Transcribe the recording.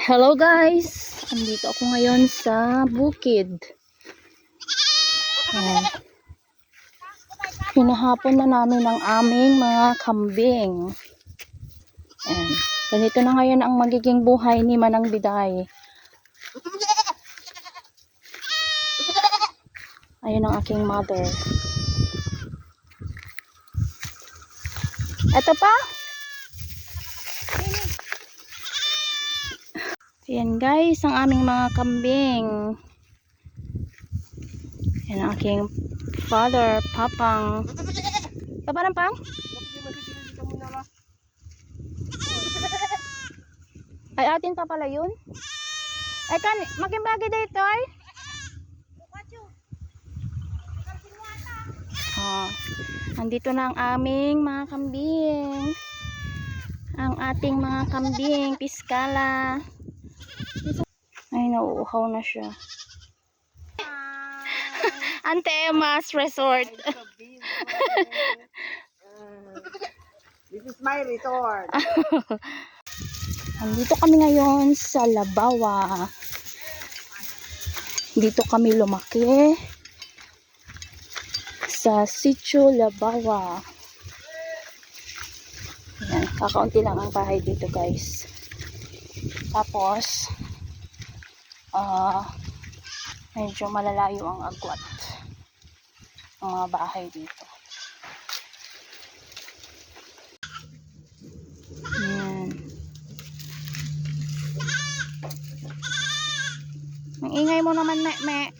Hello guys! Andito ako ngayon sa bukid. Ayan. Hinahapon na namin ang aming mga kambing. Ayan. Ganito na ngayon ang magiging buhay ni Manang Biday. Ayun ang aking mother. Ito pa? Ayan guys, ang aming mga kambing. Ayan ang aking father, papang. Papa ng pang? Ay, atin pa pala yun? Ay, kan, makimbagi dito ay? Oh, andito na ang aming mga kambing. Ang ating mga kambing, piskala. Ay, nauuhaw na siya. Antemas Resort. This is my resort. Andito kami ngayon sa Labawa. Dito kami lumaki. Sa Sitio Labawa. Ayan, kakaunti lang ang bahay dito guys. Tapos, ah, medyo malalayo ang agwat. Ang mga bahay dito. Ayan. Ang ingay mo naman, me, me.